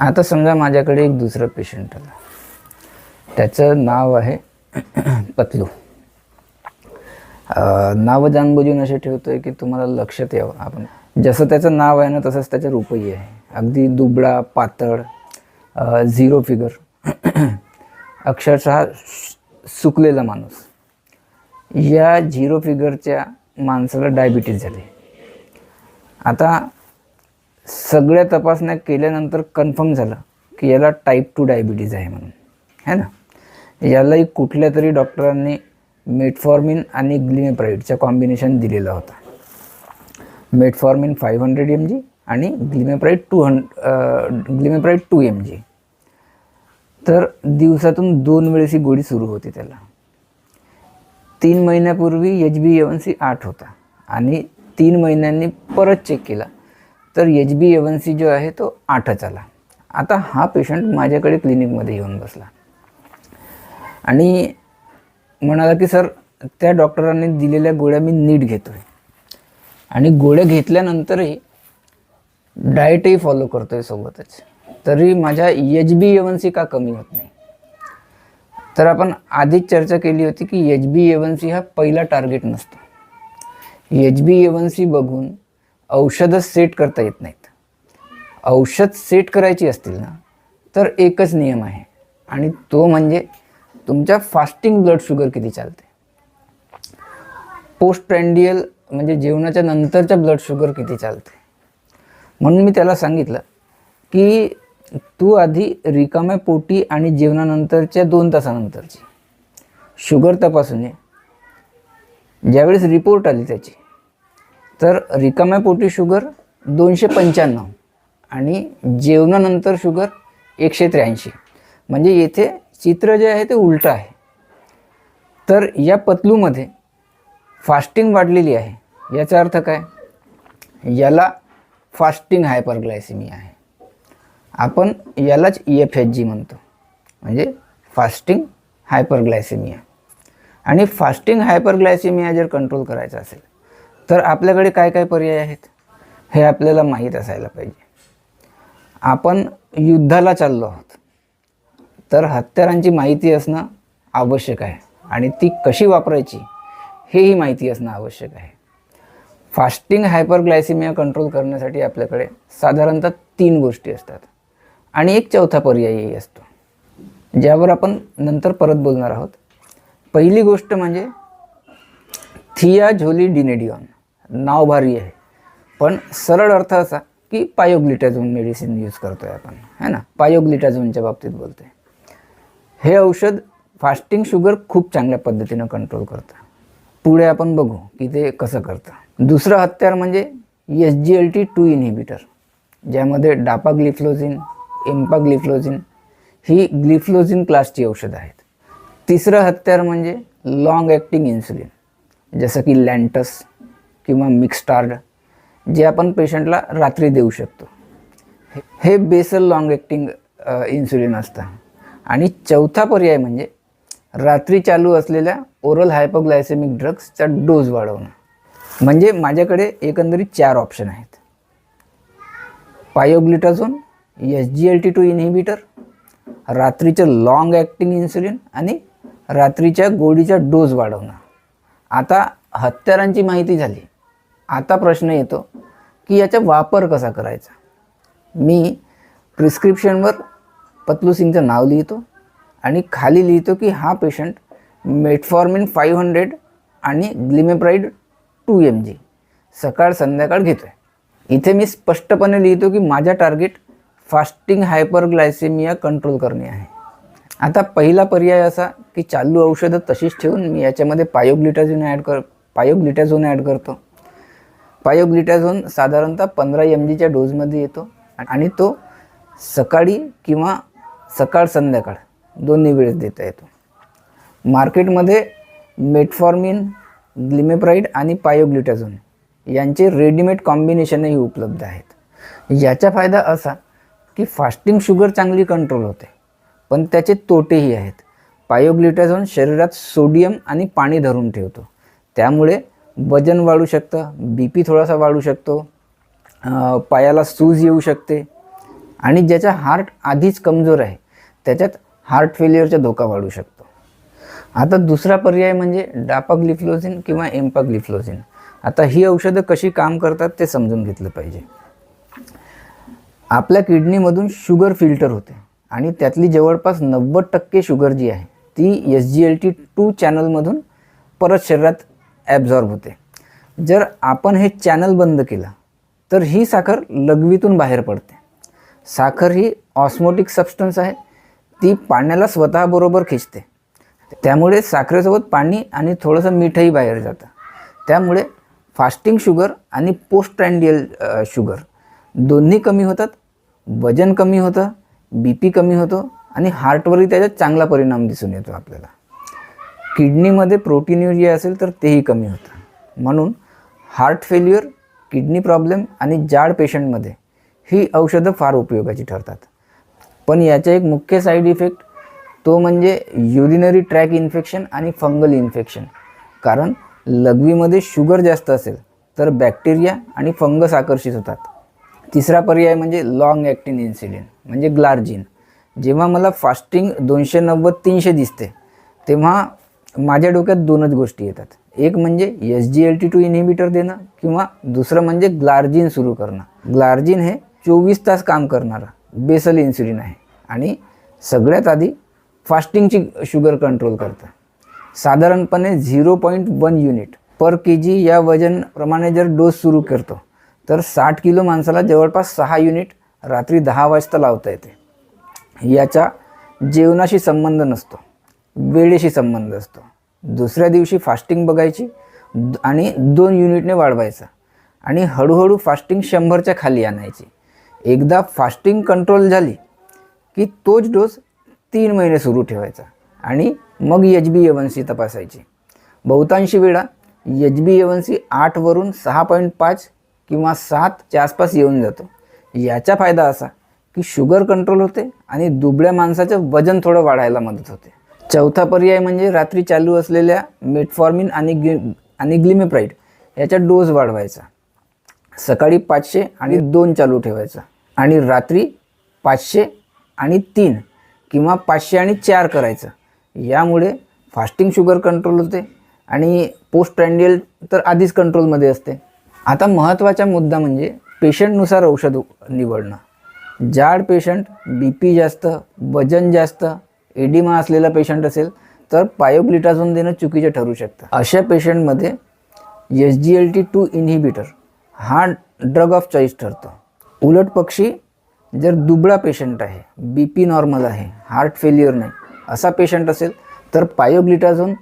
आता समजा माझ्याकडे एक दुसरं पेशंट आला. त्याचं नाव आहे पतलू. नाव जाणबुजून असे ठेवतोय की तुम्हाला लक्षात यावं. आपण जसं त्याचं नाव आहे ना तसंच त्याचं रूपही आहे. अगदी दुबळा पातळ झिरो फिगर अक्षरशः सुकलेला माणूस. या झिरो फिगरच्या माणसाला डायबिटीज झाली. आता सगळ्या तपासण्या केल्यानंतर कन्फर्म झालं की याला टाईप टू डायबिटीज आहे म्हणून. है ना? यालाही कुठल्या तरी डॉक्टरांनी मेटफॉर्मिन आणि ग्लिमेप्राईडचा कॉम्बिनेशन दिलेला होता. Metformin five hundred M G आणि ग्लिमेप्राईड टू हंड ग्लिमेप्राईड टू एम जी तर दिवसातून दोन वेळेस ही गोळी सुरू होती त्याला. तीन महिन्यापूर्वी एच बी एवन सी आठ होता आणि तीन महिन्यांनी परत चेक केला. तर एच बी एवन सी जो आहे तो आठच आला. आता हा पेशंट माझ्याकडे क्लिनिकमध्ये येऊन बसला. आणि म्हणाला की सर त्या डॉक्टरांनी दिलेल्या गोळ्या मी नीट घेतो आहे आणि गोळ्या घेतल्यानंतरही डाएटही फॉलो करतो आहे सोबतच. तरी माझ्या एच बी एवन सी का कमी होत नाही? तर आपण आधीच चर्चा केली होती की एच बी एवन सी हा पहिला टार्गेट नसतो. एच बी एवन सी बघून औषधं सेट करता येत नाहीत. औषध सेट करायची असतील ना तर एकच नियम आहे. आणि तो म्हणजे तुमच्या फास्टिंग ब्लड शुगर किती चालते? पोस्ट ट्रँडियल म्हणजे जेवणाच्या नंतरच्या ब्लड शुगर किती चालते? म्हणून मी त्याला सांगितलं की तू आधी रिकाम्या पोटी आणि जेवणानंतरच्या दोन तासानंतरची. शुगर तपासून ये. ज्यावेळेस रिपोर्ट आली त्याची तर रिकाम्या पोटी शुगर दोनशे पंच्याण्णव आणि जेवणानंतर शुगर एकशे त्र्याऐंशी. म्हणजे येथे चित्र जे आहे ते उलटं आहे. तर या पतलूमध्ये फास्टिंग वाढलेली आहे. याचा अर्थ काय? याला फास्टिंग हायपरग्लायसिमी आहे. आपण यालाच ई एफ एच जी म्हणतो. म्हणजे फास्टिंग हायपरग्लायसिमिया आणि फास्टिंग हायपरग्लायसिमिया जर कंट्रोल करायचा असेल तर आपल्याकडे काय काय पर्याय आहेत? हे आपल्याला माहीत असायला पाहिजे. आपण युद्धाला चाललो आहोत. तर हत्यारांची माहिती असणं आवश्यक आहे. आणि ती कशी वापरायची हेही माहिती असणं आवश्यक आहे. फास्टिंग हायपरग्लायसिमिया कंट्रोल करण्यासाठी आपल्याकडे साधारणतः तीन गोष्टी असतात. आणि एक चौथा पर्यायही असतो. ज्यावर आपण नंतर परत बोलणार आहोत. पहिली गोष्ट म्हणजे थिया झोली डिनेडिऑन. नाव भारी आहे. पण सरळ अर्थ असा की पायोग्लिटाझोन मेडिसिन यूज करतो आहे आपण. है ना? पायोग्लिटाझोनच्या बाबतीत बोलतोय. हे औषध फास्टिंग शुगर खूप चांगल्या पद्धतीनं कंट्रोल करतं. पुढे आपण बघू की ते कसं करतं. दुसरं हत्यार म्हणजे S G L T two inhibitor ज्यामध्ये डापाग्लिफ्लोझिन एम्पाग्लिफ्लोझिन ही ग्लिफ्लोझिन क्लासची औषधं आहेत. तिसरं हत्यार म्हणजे लॉंग ॲक्टिंग इन्सुलिन जसं की लँटस किंवा मिक्स्टार्ड जे आपण पेशंटला रात्री देऊ शकतो. हे- बेसल लॉंग ॲक्टिंग इन्सुलिन असतं. आणि चौथा पर्याय म्हणजे रात्री चालू असलेल्या ओरल हायपोग्लायसेमिक ड्रग्सचा डोस वाढवणं. म्हणजे माझ्याकडे एकंदरीत चार ऑप्शन आहेत. Pioglitazone S G L T two inhibitor रात्रीचं लॉंग ॲक्टिंग इन्सुलिन आणि रात्रीच्या गोळीचा डोस वाढवणं. आता हत्यारांची माहिती झाली. आता प्रश्न येतो की याचा वापर कसा करायचा? मी प्रिस्क्रिप्शनवर पतलू सिंगचं नाव लिहितो आणि खाली लिहितो की हा पेशंट मेटफॉर्मिन फाईव्ह हंड्रेड आणि ग्लिमेप्राईड टू एम जी सकाळ संध्याकाळ घेतो आहे इथे मी स्पष्टपणे लिहितो की माझा टार्गेट फास्टिंग हायपरग्लायसेमिया कंट्रोल करणे आहे. आता पहिला पर्याय असा की चालू औषधं तशीच ठेवून मी याच्यामध्ये पायोग्लिटाझोन ॲड कर पायोग्लिटाझोन ॲड करतो. पायोग्लिटाझोन साधारणतः पंधरा एम जीच्या डोजमध्ये येतो आणि तो सकाळी किंवा सकाळ संध्याकाळ दोन्ही वेळेस देता येतो. मार्केटमध्ये मेटफॉर्मिन ग्लिमेप्राईड आणि पायोग्लिटाझोन यांचे रेडीमेड कॉम्बिनेशनही उपलब्ध आहेत. याचा फायदा असा की फास्टिंग शुगर चांगली कंट्रोल होते पण त्याचे तोटेही आहेत. पायोग्लिटाझोन शरीरात सोडियम आणि पाणी धरून ठेवतो. त्यामुळे वजन वाढू शकतं बी पी थोडासा वाढू शकतो पायाला सूज येऊ शकते आणि ज्याचा हार्ट आधीच कमजोर आहे त्याच्यात हार्ट फेल्युअरचा धोका वाढू शकतो. आता दुसरा पर्याय म्हणजे डापाग्लिफ्लोझिन किंवा एम्पाग्लिफ्लोझिन आता ही औषधं कशी काम करतात ते समजून घेतलं पाहिजे. आपल्या किडनीमधून शुगर फिल्टर होते आणि त्यातली जवळपास नव्वद टक्के शुगर जी आहे ती S G L T two चॅनलमधून परत शरीरात ॲब्झॉर्ब होते. जर आपण हे चॅनल बंद केलं तर ही साखर लघवीतून बाहेर पडते. साखर ही ऑस्मोटिक सबस्टन्स आहे. ती पाण्याला स्वतःबरोबर खिचते. त्यामुळे साखरेसोबत पाणी आणि थोडंसं मीठही बाहेर जातं. त्यामुळे फास्टिंग शुगर आणि पोस्ट ट्रँडियल शुगर दोन्ही कमी होतात. वजन कमी होतं बी पी कमी होतो आणि हार्टवरही त्याचा चांगला परिणाम दिसून येतो आपल्याला. किडनीमध्ये प्रोटीन युरिया असेल तर तेही कमी होतं. म्हणून हार्ट फेल्युअर किडनी प्रॉब्लेम आणि जाड पेशंटमध्ये ही औषधं फार उपयोगाची ठरतात. पण याचा एक मुख्य साईड इफेक्ट तो म्हणजे युरिनरी ट्रॅक इन्फेक्शन आणि फंगल इन्फेक्शन. कारण लघवीमध्ये शुगर जास्त असेल तर बॅक्टेरिया आणि फंगस आकर्षित होतात. तिसरा पर्याय म्हणजे लॉंग ॲक्टिन इन्सिलिन म्हणजे ग्लार्जिन. जेव्हा मला फास्टिंग दोनशे नव्वद तीनशे दिसते तेव्हा माझ्या डोक्यात दोनच गोष्टी येतात. एक म्हणजे S G L T two inhibitor देणं किंवा दुसरं म्हणजे ग्लार्जिन सुरू करणं. ग्लार्जिन हे चोवीस तास काम करणारं बेसल इन्सुलिन आहे आणि सगळ्यात आधी फास्टिंगची शुगर कंट्रोल करतं. साधारणपणे zero point one unit per K G या वजनप्रमाणे जर डोस सुरू करतो तर साठ किलो माणसाला जवळपास सहा युनिट रात्री दहा वाजता लावता येते. याचा जेवणाशी संबंध नसतो. वेळेशी संबंध असतो. दुसऱ्या दिवशी फास्टिंग बघायची द- आणि दोन युनिटने वाढवायचं आणि हळूहळू फास्टिंग शंभरच्या खाली आणायची. एकदा फास्टिंग कंट्रोल झाली की तोच डोस तीन महिने सुरू ठेवायचा आणि मग एच बी एवनसी तपासायची. बहुतांशी वेळा एच बी एवनसी आठवरून सहा पॉईंट पाच किंवा सातच्या आसपास येऊन जातो. याचा फायदा असा की शुगर कंट्रोल होते आणि दुबळ्या माणसाचं वजन थोडं वाढायला मदत होते. चौथा पर्याय म्हणजे रात्री चालू असलेल्या मेटफॉर्मिन आणि ग्लि आणि ग्लिमेप्राईड याचा डोस वाढवायचा. सकाळी पाचशे आणि दोन चालू ठेवायचा. आणि रात्री पाचशे आणि तीन किंवा पाचशे आणि चार करायचं. यामुळे फास्टिंग शुगर कंट्रोल होते आणि पोस्ट ट्रँडियल तर आधीच कंट्रोलमध्ये असते. आता महत्त्वाचा मुद्दा म्हणजे पेशंटनुसार औषध निवडणं. जाड पेशंट बी पी जास्त वजन जास्त एडिमा असलेला पेशंट असेल तर पायोग्लिटाझोन देणं चुकीचं ठरू शकतं. अशा पेशंटमध्ये S G L T two inhibitor हा ड्रग ऑफ चॉईस ठरतो. उलट पक्षी जर दुबळा पेशंट आहे बी पी नॉर्मल आहे हार्ट फेल्युअर नाही असा पेशंट असेल तर पायोग्लिटाझोन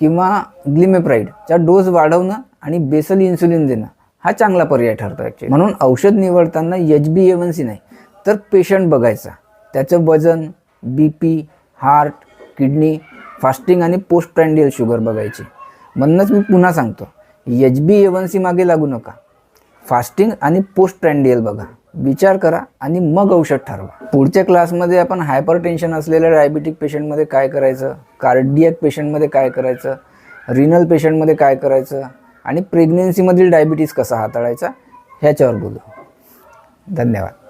किंवा ग्लिमेप्राईडचा डोस वाढवणं आणि बेसल इन्सुलिन देणं हा चांगला पर्याय ठरतो ॲक्च्युली म्हणून औषध निवडताना एच बी एवन सी नाही तर पेशंट बघायचा. त्याचं वजन B P heart kidney fasting आणि पोस्ट ट्रँडियल शुगर बघायची. म्हणूनच मी पुन्हा सांगतो एच बी एवन सी मागे लागू नका. फास्टिंग आणि पोस्ट ट्रँडियल बघा. विचार करा आणि मग औषध ठरवा. पुढच्या क्लासमध्ये आपण हायपर टेन्शन असलेल्या डायबिटिक पेशंटमध्ये काय करायचं कार्डियक पेशंटमध्ये काय करायचं रिनल पेशंटमध्ये काय करायचं आणि प्रेग्नेन्सीमधील डायबिटीस कसा हाताळायचा ह्याच्यावर बोलू. धन्यवाद.